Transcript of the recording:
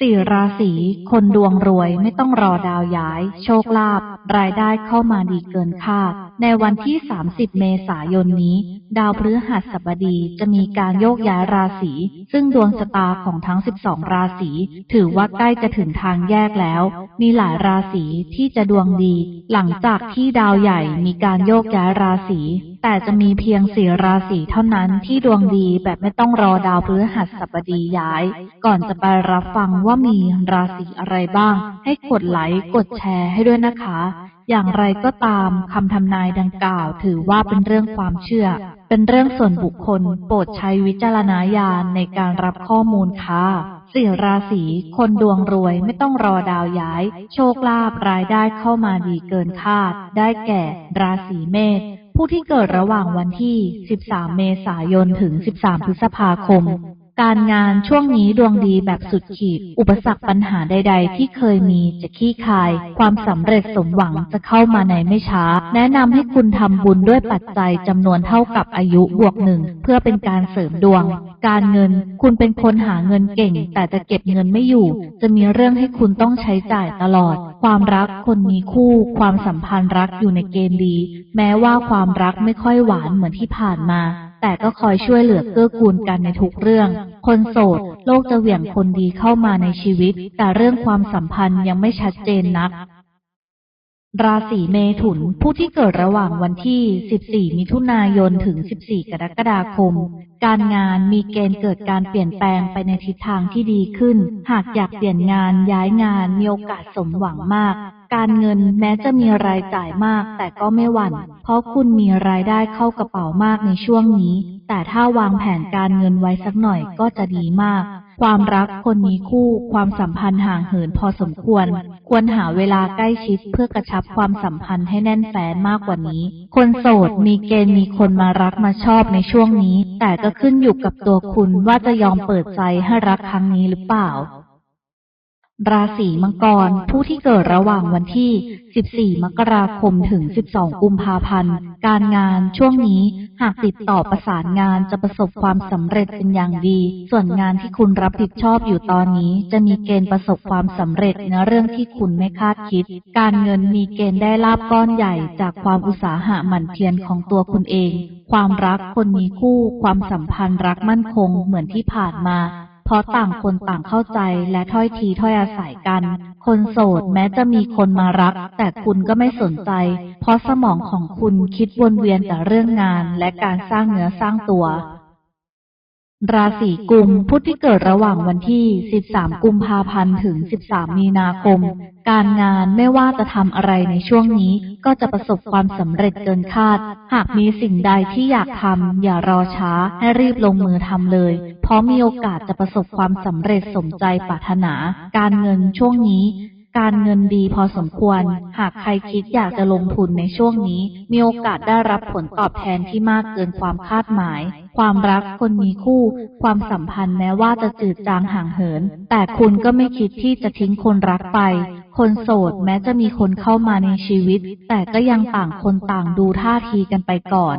สี่ราศีคนดวงรวยไม่ต้องรอดาวย้าย โชคลาภรายได้เข้ามาดีเกินคาด ในวันที่ 30 เมษายนนี้ ดาวพฤหัสบดีจะมีการโยกย้ายราศี ซึ่งดวงชะตาของทั้ง 12 ราศี ถือว่าใกล้จะถึงทางแยกแล้ว มีหลายราศีที่จะดวงดี หลังจากที่ดาวใหญ่มีการโยกย้ายราศี แต่จะมีเพียงสี่ราศีเท่านั้นที่ดวงดีแบบไม่ต้องรอดาวพฤหัสบดีย้าย ก่อนจะไปรับฟังว่ามีราศีอะไรบ้าง ให้กดไลค์ กดแชร์ให้ด้วยนะคะ อย่างไรก็ตามคำทำนายดังกล่าวถือว่าเป็นเรื่องความเชื่อ เป็นเรื่องส่วนบุคคล โปรดใช้วิจารณญาณในการรับข้อมูลค่ะสี่ราศีคนดวงรวยไม่ต้องรอดาวย้าย โชคลาภรายได้เข้ามาดีเกินคาด ได้แก่ ราศีเมษผู้ที่เกิดระหว่างวันที่ 13 เมษายน ถึง 13 พฤษภาคม การงานช่วงนี้ดวงดีแบบสุดขีด อุปสรรคปัญหาใด ๆ ที่เคยมีจะคลี่คาย ความสำเร็จสมหวังจะเข้ามาในไม่ช้า แนะนำให้คุณทำบุญด้วยปัจจัยจำนวนเท่ากับอายุบวกหนึ่งเพื่อเป็นการเสริมดวง การเงิน คุณเป็นคนหาเงินเก่ง แต่จะเก็บเงินไม่อยู่ จะมีเรื่องให้คุณต้องใช้จ่ายตลอด ความรักคนมีคู่ ความสัมพันธ์รักอยู่ในเกณฑ์ดี แม้ว่าความรักไม่ค่อยหวานเหมือนที่ผ่านมา แต่ก็คอยช่วยเหลือเกื้อกูลกันในทุกเรื่อง คนโสด โลกจะเหวี่ยงคนดีเข้ามาในชีวิต แต่เรื่องความสัมพันธ์ยังไม่ชัดเจนนัก ราศีเมถุน ผู้ที่เกิดระหว่างวันที่ 14 มิถุนายน ถึง 14 กรกฎาคม การงานมีเกณฑ์เกิดการเปลี่ยนแปลงไปในทิศทางที่ดีขึ้น หากอยากเปลี่ยนงานย้ายงานมีโอกาสสมหวังมาก การเงินแม้จะมีรายจ่ายมาก แต่ก็ไม่หวั่น เพราะคุณมีรายได้เข้ากระเป๋ามากในช่วงนี้ แต่ถ้าวางแผนการเงินไว้สักหน่อยก็จะดีมาก ความรักคนมีคู่ความสัมพันธ์ห่างเหินพอสมควร ควรหาเวลาใกล้ชิดเพื่อกระชับความสัมพันธ์ให้แน่นแฟ้นมากกว่านี้ คนโสดมีเกณฑ์มีคนมารักมาชอบในช่วงนี้ แต่ก็ขึ้นอยู่กับตัวคุณว่าจะยอมเปิดใจให้รักครั้งนี้หรือเปล่าราศีมังกร ผู้ที่เกิดระหว่างวันที่ 14 มกราคม ถึง 12 กุมภาพันธ์ การงานช่วงนี้หากติดต่อประสานงานจะประสบความสำเร็จเป็นอย่างดี ส่วนงานที่คุณรับผิดชอบอยู่ตอนนี้ จะมีเกณฑ์ประสบความสำเร็จในเรื่องที่คุณไม่คาดคิด การเงินมีเกณฑ์ได้ลาบก้อนใหญ่ จากความอุตสาหะหมั่นเพียรของตัวคุณเอง ความรักคนมีคู่ ความสัมพันธ์รักมั่นคงเหมือนที่ผ่านมา เพราะต่างคนต่างเข้าใจและถ้อยทีถ้อยอาศัยกัน คนโสดแม้จะมีคนมารัก แต่คุณก็ไม่สนใจ เพราะสมองของคุณคิดวนเวียนแต่เรื่องงานและการสร้างเนื้อสร้างตัว ราศีกุมผู้ที่เกิดระหว่างวันที่ 13 กุมภาพันธ์ถึง 13 มีนาคม การงานไม่ว่าจะทำอะไรในช่วงนี้ ก็จะประสบความสำเร็จเกินคาด หากมีสิ่งใดที่อยากทำอย่ารอช้าให้รีบลงมือทำเลย เพราะมีโอกาสจะประสบความสำเร็จสมใจปรารถนา การเงินช่วงนี้ การเงินดีพอสมควร หากใครคิดอยากจะลงทุนในช่วงนี้ มีโอกาสได้รับผลตอบแทนที่มากเกินความคาดหมาย ความรักคนมีคู่ ความสัมพันธ์แม้ว่าจะจืดจางห่างเหิน แต่คุณก็ไม่คิดที่จะทิ้งคนรักไปคนโสดแม้จะมีคนเข้ามาในชีวิต แต่ก็ยังต่างคนต่างดูท่าทีกันไปก่อน